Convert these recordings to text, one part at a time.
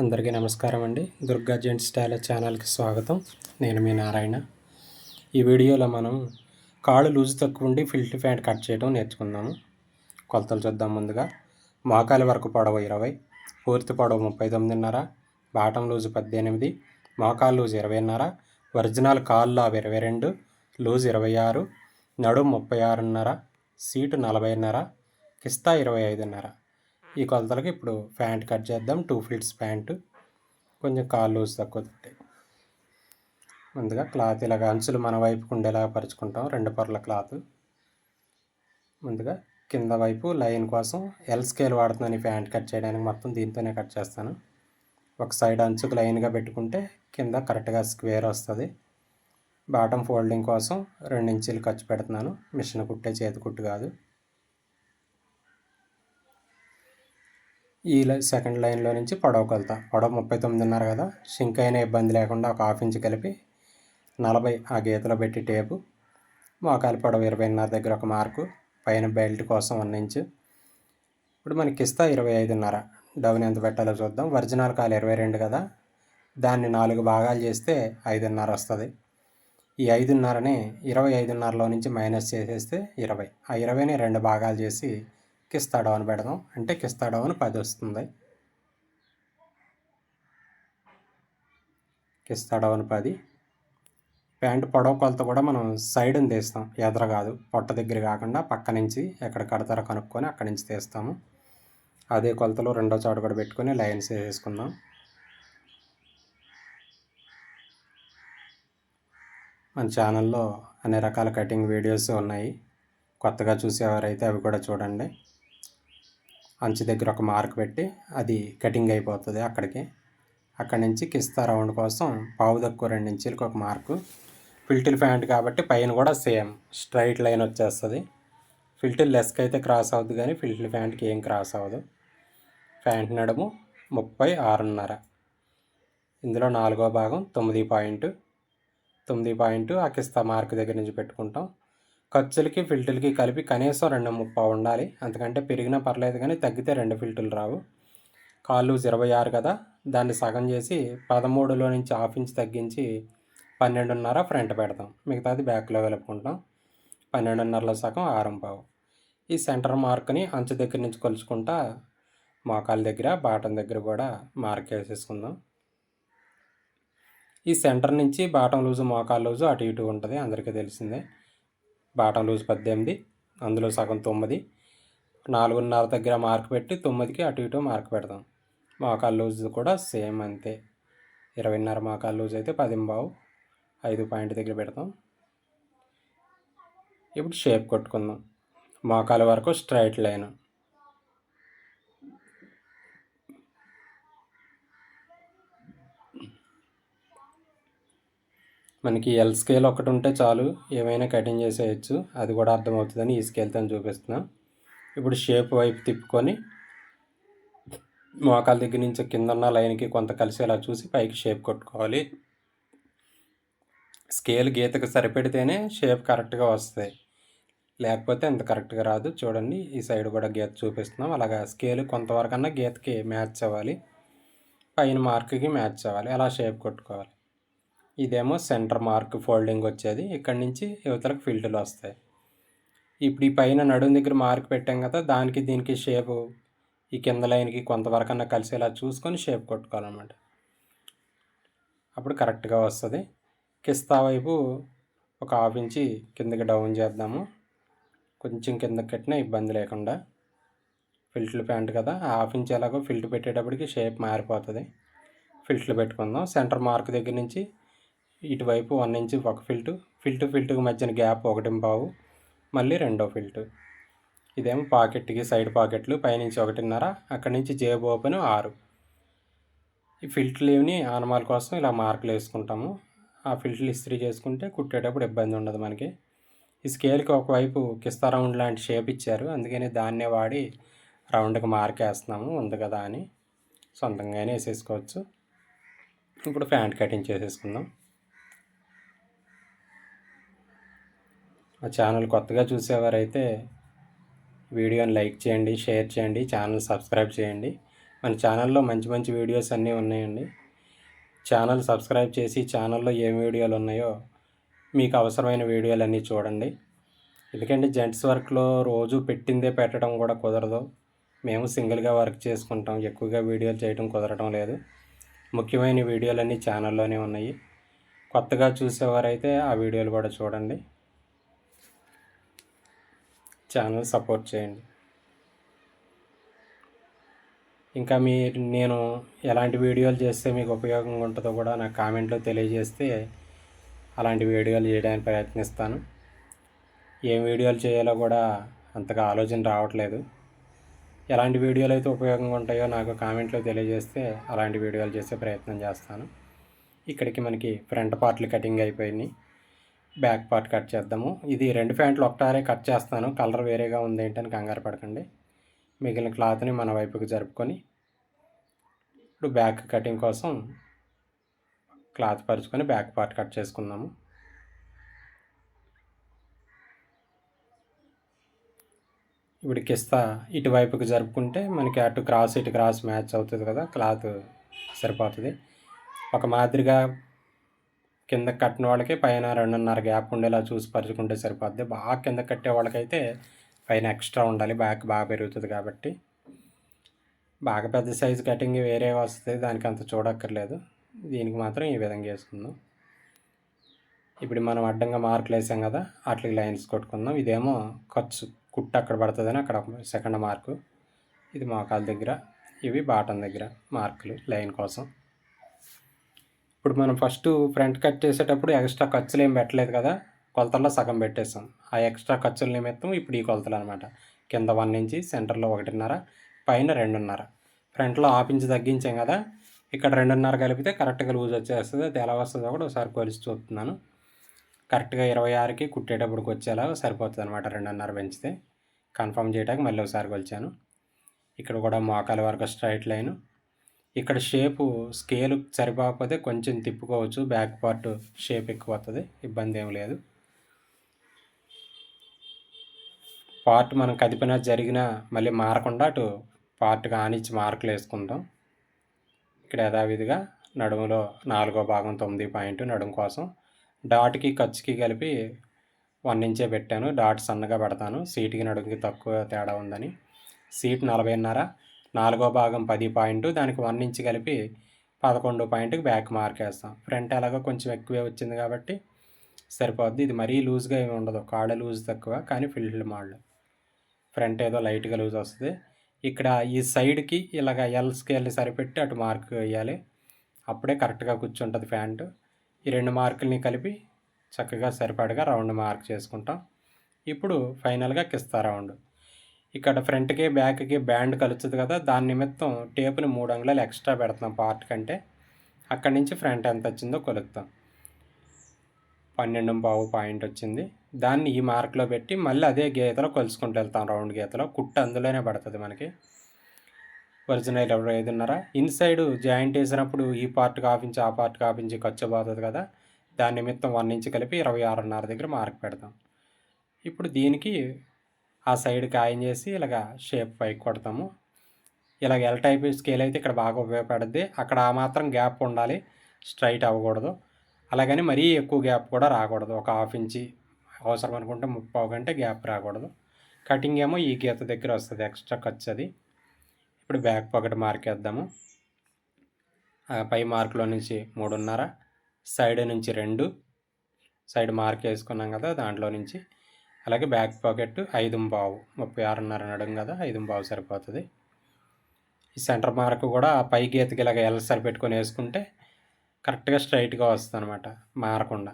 అందరికీ నమస్కారం అండి. దుర్గా జెంట్స్ టైలర్ ఛానల్కి స్వాగతం. నేను మీ నారాయణ. ఈ వీడియోలో మనం కాళ్ళు లూజ్ తక్కువ ఉండి ఫిల్ట్ ప్యాంట్ కట్ చేయడం నేర్చుకుందాము. కొలతలు చూద్దాం ముందుగా. మోకాలి వరకు పొడవు ఇరవై పూర్తి పొడవు ముప్పై తొమ్మిదిన్నర బాటం లూజు పద్దెనిమిది మోకాలు లూజ్ ఇరవైన్నర ఒరిజినల్ కాళ్ళు లావ్ ఇరవై రెండు లూజ్ ఇరవై ఆరు నడుము ముప్పై ఆరున్నర సీటు నలభైన్నర కిస్తా ఇరవై ఐదున్నర. ఈ కొలతలకి ఇప్పుడు ప్యాంట్ కట్ చేద్దాం. Two feets pant. కొంచెం కాళ్ళు తక్కువ తింటాయి. ముందుగా క్లాత్ ఇలాగ అంచులు మన వైపుకు ఉండేలాగా పరుచుకుంటాం. రెండు పొరల క్లాత్. ముందుగా కింద వైపు లైన్ కోసం ఎల్ స్కేల్ వాడుతున్నాను ఈ ప్యాంట్ కట్ చేయడానికి. మొత్తం దీంతోనే కట్ చేస్తాను. ఒక సైడ్ అంచుకు లైన్గా పెట్టుకుంటే కింద కరెక్ట్గా స్క్వేర్ వస్తుంది. బాటమ్ ఫోల్డింగ్ కోసం రెండు ఇంచులు ఖర్చు పెడుతున్నాను. మిషన్ కుట్టే చేతి కుట్టు కాదు. ఈ లై- సెకండ్ లైన్లో నుంచి పొడవు వెళ్తా పడవ ముప్పై తొమ్మిదిన్నర కదా? షింక్ అయిన ఇబ్బంది లేకుండా ఒక హాఫ్ ఇంచ్ కలిపి నలభై ఆ గీతలో పెట్టి టేపు. మోకాలి పొడవు ఇరవైన్నర దగ్గర ఒక మార్కు. పైన బెల్ట్ కోసం వన్ ఇంచ్. ఇప్పుడు మనకి ఇస్తా ఇరవై ఐదున్నర. డౌన్ ఎంత పెట్టాలో చూద్దాం. ఒరిజినల్ కాలు ఇరవై రెండు కదా? దాన్ని నాలుగు భాగాలు చేస్తే ఐదున్నర వస్తుంది. ఈ ఐదున్నరని ఇరవై ఐదున్నరలో నుంచి మైనస్ చేసేస్తే ఇరవై. ఆ ఇరవైని రెండు భాగాలు చేసి కిస్తా డౌన్ పెడదాం. అంటే కిస్తా డౌన్ పది వస్తుంది కిస్తా డౌన్ పది. ప్యాంటు పొడవు కొలత కూడా మనం సైడ్ని తీస్తాం. ఎదర కాదు. పొట్ట దగ్గర కాకుండా పక్క నుంచి ఎక్కడ కడతారో కనుక్కొని అక్కడి నుంచి తీస్తాము. అదే కొలతలో రెండో చోట కూడా పెట్టుకొని లైన్స్ వేసేసుకుందాం. మన ఛానల్లో అన్ని రకాల కటింగ్ వీడియోస్ ఉన్నాయి. కొత్తగా చూసేవారైతే అవి కూడా చూడండి. అంచు దగ్గర ఒక మార్క్ పెట్టి అది కటింగ్ అయిపోతుంది అక్కడికి. అక్కడి నుంచి కిస్తా రౌండ్ కోసం పావు తక్కువ రెండు ఇంచులకు ఒక మార్కు. ఫిల్టిల్ ప్యాంట్ కాబట్టి పైన కూడా సేమ్ స్ట్రైట్ లైన్ వచ్చేస్తుంది. ఫిల్టిల్ లెస్కి అయితే క్రాస్ అవుద్ది కానీ ఫిల్టిల్ ప్యాంట్కి ఏం క్రాస్ అవ్వదు. ప్యాంట్ నడుము ముప్పై ఆరున్నర. ఇందులో నాలుగో భాగం తొమ్మిది పాయింట్ తొమ్మిది పాయింట్ ఆ కిస్తా మార్క్ దగ్గర నుంచి పెట్టుకుంటాం. ఖర్చులకి ఫిల్టర్లకి కలిపి కనీసం రెండు ముప్పై ఉండాలి. అంతకంటే పెరిగినా పర్లేదు కానీ తగ్గితే రెండు ఫిల్టర్లు రావు. కాళ్ళు ఇరవై ఆరు కదా? దాన్ని సగం చేసి పదమూడులో నుంచి హాఫ్ ఇంచ్ తగ్గించి పన్నెండున్నర ఫ్రంట్ పెడతాం. మిగతాది బ్యాక్లో కలుపుకుంటాం. పన్నెండున్నరలో సగం ఆరం పావు. ఈ సెంటర్ మార్క్ని అంచు దగ్గర నుంచి కొలుచుకుంటా మోకాల దగ్గర బాటం దగ్గర కూడా మార్క్ వేసేసుకుందాం. ఈ సెంటర్ నుంచి బాటం లూజు మోకాలు లూజు అటు ఇటు ఉంటుంది. అందరికీ తెలిసిందే. బాటం లూజ్ పద్దెనిమిది అందులో సగం తొమ్మిది. నాలుగున్నర దగ్గర మార్క్ పెట్టి తొమ్మిదికి అటు ఇటు మార్క్ పెడతాం. మోకాలు లూజ్ కూడా సేమ్ అంతే. ఇరవైన్నర మోకాలు లూజ్ అయితే పది బావు ఐదు పాయింట్ దగ్గర పెడతాం. ఇప్పుడు షేప్ కొట్టుకుందాం. మోకాల వరకు స్ట్రైట్ లైన్. మనకి ఎల్ స్కేల్ ఒకటి ఉంటే చాలు ఏమైనా కటింగ్ చేసేయచ్చు. అది కూడా అర్థమవుతుందని ఈ స్కేల్తో చూపిస్తున్నాం. ఇప్పుడు షేప్ వైపు తిప్పుకొని మోకాల దగ్గర నుంచి కింద ఉన్న లైన్కి కొంత కలిసేలా చూసి పైకి షేప్ కొట్టుకోవాలి. స్కేల్ గీతకు సరిపెడితేనే షేప్ కరెక్ట్గా వస్తాయి. లేకపోతే అంత కరెక్ట్గా రాదు. చూడండి ఈ సైడ్ కూడా గీత చూపిస్తున్నాం. అలాగా స్కేల్ కొంతవరకన్నా గీతకి మ్యాచ్ అవ్వాలి. పైన మార్క్కి మ్యాచ్ అవ్వాలి. అలా షేప్ కొట్టుకోవాలి. ఇదేమో సెంటర్ మార్క్ ఫోల్డింగ్ వచ్చేది. ఇక్కడి నుంచి యువతలకు ఫిల్టర్లు వస్తాయి. ఇప్పుడు ఈ పైన నడుం దగ్గర మార్క్ పెట్టాం కదా దానికి దీనికి షేప్ ఈ కింద లైన్కి కొంతవరకన్నా కలిసేలా చూసుకొని షేప్ కొట్టుకోవాలన్నమాట. అప్పుడు కరెక్ట్గా వస్తుంది. కిస్తా వైపు ఒక హాఫ్ ఇంచి కిందకి డౌన్ చేద్దాము. కొంచెం కిందకి కట్టినా ఇబ్బంది లేకుండా. ఫిల్టర్ ప్యాంట్ కదా హాఫ్ ఇంచ్ ఎలాగో ఫిల్టర్ పెట్టేటప్పటికి షేప్ మారిపోతుంది. ఫిల్టర్ పెట్టుకుందాం. సెంటర్ మార్క్ దగ్గర నుంచి ఇటువైపు వన్ ఇంచ్ ఒక ఫిల్టు ఫిల్టు ఫిల్టుకి మధ్యన గ్యాప్ ఒకటి పావు మళ్ళీ రెండో ఫిల్టు. ఇదేమో పాకెట్కి సైడ్ పాకెట్లు పైనుంచి ఒకటిన్నర అక్కడి నుంచి జేబు ఓపెన్ ఆరు. ఈ ఫిల్టర్ ఏమి ఆనమాల కోసం ఇలా మార్కులు వేసుకుంటాము. ఆ ఫిల్టర్ ఇస్త్రీ చేసుకుంటే కుట్టేటప్పుడు ఇబ్బంది ఉండదు మనకి. ఈ స్కేల్కి ఒకవైపు కిస్తా రౌండ్ లాంటి షేప్ ఇచ్చారు. అందుకని దాన్నే వాడి రౌండ్కి మార్క్ వేస్తున్నాము. ఉంది కదా అని సొంతంగానే వేసేసుకోవచ్చు. ఇప్పుడు ప్యాంట్ కటింగ్ చేసేసుకుందాం. మా ఛానల్ కొత్తగా చూసేవారైతే వీడియోని లైక్ చేయండి షేర్ చేయండి ఛానల్ సబ్స్క్రైబ్ చేయండి. మన ఛానల్లో మంచి మంచి వీడియోస్ అన్నీ ఉన్నాయండి. ఛానల్ సబ్స్క్రైబ్ చేసి ఛానల్లో ఏం వీడియోలు ఉన్నాయో మీకు అవసరమైన వీడియోలన్నీ చూడండి. ఎందుకంటే జెంట్స్ వర్క్లో రోజు పెట్టిందే పెట్టడం కూడా కుదరదు. మేము సింగిల్గా వర్క్ చేసుకుంటాం ఎక్కువగా వీడియోలు చేయడం కుదరడం లేదు. ముఖ్యమైన వీడియోలన్నీ ఛానల్లోనే ఉన్నాయి. కొత్తగా చూసేవారైతే ఆ వీడియోలు కూడా చూడండి. ఛానల్ సపోర్ట్ చేయండి. ఇంకా మీ నేను ఎలాంటి వీడియోలు చేస్తే మీకు ఉపయోగంగా ఉంటుందో కూడా నాకు కామెంట్లో తెలియజేస్తే అలాంటి వీడియోలు చేయడానికి ప్రయత్నిస్తాను. ఏం వీడియోలు చేయాలో కూడా అంతగా ఆలోచన రావట్లేదు. ఎలాంటి వీడియోలు అయితే ఉపయోగంగా ఉంటాయో నాకు కామెంట్లో తెలియజేస్తే అలాంటి వీడియోలు చేసే ప్రయత్నం చేస్తాను. ఇక్కడికి మనకి ఫ్రంట్ పార్ట్లు కటింగ్ అయిపోయినాయి. బ్యాక్ పార్ట్ కట్ చేద్దాము. ఇది రెండు ప్యాంట్లు ఒకటారే కట్ చేస్తాను. కలర్ వేరేగా ఉంది ఏంటని కంగారు పడకండి. మిగిలిన క్లాత్ని మన వైపుకి జరుపుకొని ఇప్పుడు బ్యాక్ కటింగ్ కోసం క్లాత్ పరుచుకొని బ్యాక్ పార్ట్ కట్ చేసుకుందాము. ఇప్పుడు కిస్తా ఇటువైపుకి జరుపుకుంటే మనకి అటు క్రాస్ ఇటు క్రాస్ మ్యాచ్ అవుతుంది కదా క్లాత్ సరిపోతుంది. ఒక మాదిరిగా కింద కట్టిన వాళ్ళకి పైన రెండున్నర గ్యాప్ ఉండేలా చూసి పరుచుకుంటే సరిపోద్ది. బాగా కింద కట్టే వాళ్ళకైతే పైన ఎక్స్ట్రా ఉండాలి. బ్యాక్ బాగా పెరుగుతుంది కాబట్టి. బాగా పెద్ద సైజు కటింగ్ వేరే వస్తుంది దానికి అంత చూడక్కర్లేదు. దీనికి మాత్రం ఈ విధంగా వేసుకుందాం. ఇప్పుడు మనం అడ్డంగా మార్కులు వేసాం కదా అట్లకి లైన్స్ కొట్టుకుందాం. ఇదేమో ఖర్చు కుట్టు అక్కడ పడుతుందని అక్కడ సెకండ్ మార్కు. ఇది మోకాల దగ్గర ఇవి బాటం దగ్గర మార్కులు లైన్ కోసం. ఇప్పుడు మనం ఫస్ట్ ఫ్రంట్ కట్ చేసేటప్పుడు ఎక్స్ట్రా ఖర్చులు ఏం పెట్టలేదు కదా కొలతల్లో సగం పెట్టేస్తాం ఆ ఎక్స్ట్రా ఖర్చుల నిమిత్తం ఇప్పుడు ఈ కొలతలు అనమాట కింద వన్ ఇంచి సెంటర్లో ఒకటిన్నర పైన రెండున్నర. ఫ్రంట్లో హాఫ్ ఇంచ్ తగ్గించాం కదా ఇక్కడ రెండున్నర కలిపితే కరెక్ట్గా లూజ్ వచ్చేస్తుంది. అది ఎలా వస్తుందో కూడా ఒకసారి కొలిసి చూస్తున్నాను కరెక్ట్గా ఇరవై ఆరుకి కుట్టేటప్పటికి వచ్చేలా సరిపోతుంది అనమాట రెండున్నర పెంచితే. కన్ఫర్మ్ చేయడానికి మళ్ళీ ఒకసారి కొలిచాను. ఇక్కడ కూడా మోకాల వరకు స్ట్రైట్ లైను ఇక్కడ షేపు స్కేల్ సరిపోకపోతే కొంచెం తిప్పుకోవచ్చు. బ్యాక్ పార్ట్ షేప్ ఎక్కువ వస్తుంది ఇబ్బంది ఏం లేదు. పార్ట్ మనం కదిపినా జరిగినా మళ్ళీ మారకుండా అటు పార్ట్ కానిచ్చి మార్కులు వేసుకుంటాం. ఇక్కడ యథావిధిగా నడుములో నాలుగో భాగం తొమ్మిది పాయింట్ నడుము కోసం డాట్కి ఖర్చుకి కలిపి వన్ ఇంచే పెట్టాను. డాట్ సన్నగా పెడతాను. సీట్కి నడుముకి తక్కువ తేడా ఉందని. సీట్ నలభైన్నర నాలుగో భాగం పది పాయింట్ దానికి వన్ ఇంచ్ కలిపి పదకొండు పాయింట్కి బ్యాక్ మార్క్ వేస్తాం. ఫ్రంట్ ఎలాగో కొంచెం ఎక్కువే వచ్చింది కాబట్టి సరిపోద్ది. ఇది మరీ లూజ్గా ఏమి ఉండదు. కాళ్ళ లూజ్ తక్కువ కానీ ఫిల్డ్ మోడల్ ఫ్రంట్ ఏదో లైట్గా లూజ్ వస్తుంది. ఇక్కడ ఈ సైడ్కి ఇలాగ ఎల్ స్కేల్ని సరిపెట్టి అటు మార్క్ వేయాలి. అప్పుడే కరెక్ట్గా కూర్చుంటుంది ప్యాంటు ఈ రెండు మార్కుల్ని కలిపి చక్కగా సరిపడగా రౌండ్ మార్క్ చేసుకుంటాం. ఇప్పుడు ఫైనల్గా కిస్తా రౌండ్ ఇక్కడ ఫ్రంట్కి బ్యాక్కి బ్యాండ్ కలుస్తుంది కదా దాని నిమిత్తం టేపుని మూడు అంగుళాలు ఎక్స్ట్రా పెడతాం పార్ట్ కంటే. అక్కడి నుంచి ఫ్రంట్ ఎంత వచ్చిందో కొలుస్తాం పన్నెండు బావు పాయింట్ వచ్చింది. దాన్ని ఈ మార్క్లో పెట్టి మళ్ళీ అదే గీతలో కొలుసుకుంటూ వెళ్తాం రౌండ్ గీతలో. కుట్ట అందులోనే పడుతుంది మనకి. ఒరిజినల్ ఇరవై ఐదున్నర ఇన్సైడ్ జాయింట్ వేసినప్పుడు ఈ పార్ట్ కాపించి ఆ పార్ట్ కాపించి ఖర్చు పోతుంది కదా. దాని నిమిత్తం వన్ ఇంచ్ కలిపి ఇరవై ఆరున్నర దగ్గర మార్క్ పెడతాం. ఇప్పుడు దీనికి ఆ సైడ్ ఆయన చేసి ఇలాగ షేప్ పైకి కొడతాము. ఇలాగ ఎల్ టైప్ స్కేల్ అయితే ఇక్కడ బాగా ఉపయోగపడుద్ది. అక్కడ ఆ మాత్రం గ్యాప్ ఉండాలి. స్ట్రైట్ అవ్వకూడదు. అలాగని మరీ ఎక్కువ గ్యాప్ కూడా రాకూడదు. ఒక హాఫ్ ఇంచి అవసరం అనుకుంటే ముప్పావు గంట గ్యాప్ రాకూడదు. కటింగ్ ఏమో ఈ గీత దగ్గర వస్తుంది. ఎక్స్ట్రా ఖర్చు అది ఇప్పుడు బ్యాక్ పాకెట్ మార్కేద్దాము పై మార్కులో నుంచి మూడున్నర సైడ్ నుంచి రెండు. సైడ్ మార్క్ వేసుకున్నాం కదా దాంట్లో నుంచి. అలాగే బ్యాక్ పాకెట్ ఐదు బావు ముప్పై ఆరున్నర నడుం కదా ఐదు బావు సరిపోతుంది. ఈ సెంటర్ మార్క్ కూడా పై గీతకి ఇలాగ ఎల్ సరిపెట్టుకొని వేసుకుంటే కరెక్ట్గా స్ట్రైట్గా వస్తుంది అనమాట మారకుండా.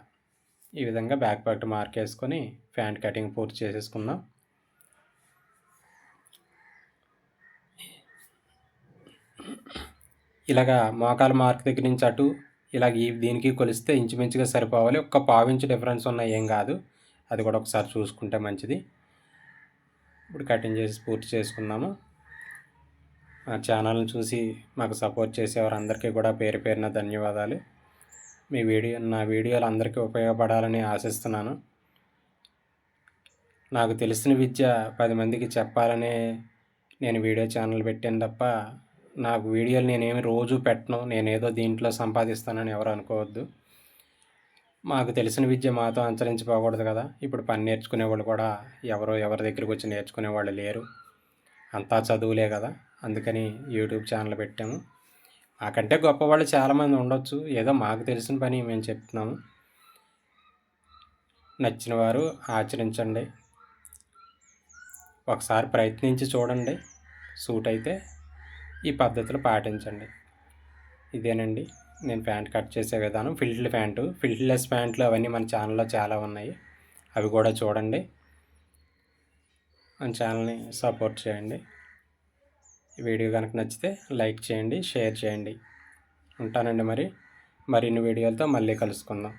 ఈ విధంగా బ్యాక్ పాకెట్ మార్క్ వేసుకొని ప్యాంట్ కటింగ్ పూర్తి చేసేసుకుందాం. ఇలాగా మోకాల మార్క్ దగ్గర నుంచి అటు ఇలాగ ఈ దీనికి కొలిస్తే ఇంచుమించుగా సరిపోవాలి. ఒక్క పావించు డిఫరెన్స్ ఉన్న ఏం కాదు. అది కూడా ఒకసారి చూసుకుంటే మంచిది. ఇప్పుడు కటింగ్ చేసి పూర్తి చేసుకుందాము. మా ఛానల్ని చూసి మాకు సపోర్ట్ చేసేవారు అందరికీ కూడా పేరు పేరున ధన్యవాదాలు. మీ వీడియో నా వీడియోలు అందరికీ ఉపయోగపడాలని ఆశిస్తున్నాను. నాకు తెలిసిన విద్య పది మందికి చెప్పాలనే నేను వీడియో ఛానల్ పెట్టాను తప్ప నాకు వీడియోలు నేనేమి రోజు పెట్టను. నేనేదో దీంట్లో సంపాదిస్తానని ఎవరు అనుకోవద్దు. మాకు తెలిసిన విద్య మాతో అనుసరించిపోకూడదు కదా. ఇప్పుడు పని నేర్చుకునే వాళ్ళు కూడా ఎవరో ఎవరి దగ్గరికి వచ్చి నేర్చుకునే వాళ్ళు లేరు. అంతా చదువులే కదా. అందుకని యూట్యూబ్ ఛానల్ పెట్టాము. మాకంటే గొప్ప వాళ్ళు చాలామంది ఉండొచ్చు. ఏదో మాకు తెలిసిన పని మేము చెప్తున్నాము. నచ్చిన వారు ఆచరించండి. ఒకసారి ప్రయత్నించి చూడండి. సూట్ అయితే ఈ పద్ధతులు పాటించండి. ఇదేనండి. నేను ప్యాంట్ కట్ చేసే విధానం. ఫిల్డ్ ప్యాంటు ఫిల్డ్లెస్ ప్యాంట్లు అవన్నీ మన ఛానల్లో చాలా ఉన్నాయి. అవి కూడా చూడండి. మన ఛానల్ని సపోర్ట్ చేయండి. వీడియో కనుక నచ్చితే లైక్ చేయండి షేర్ చేయండి. ఉంటానండి మరి. మరిన్ని వీడియోలతో మళ్ళీ కలుసుకుందాం.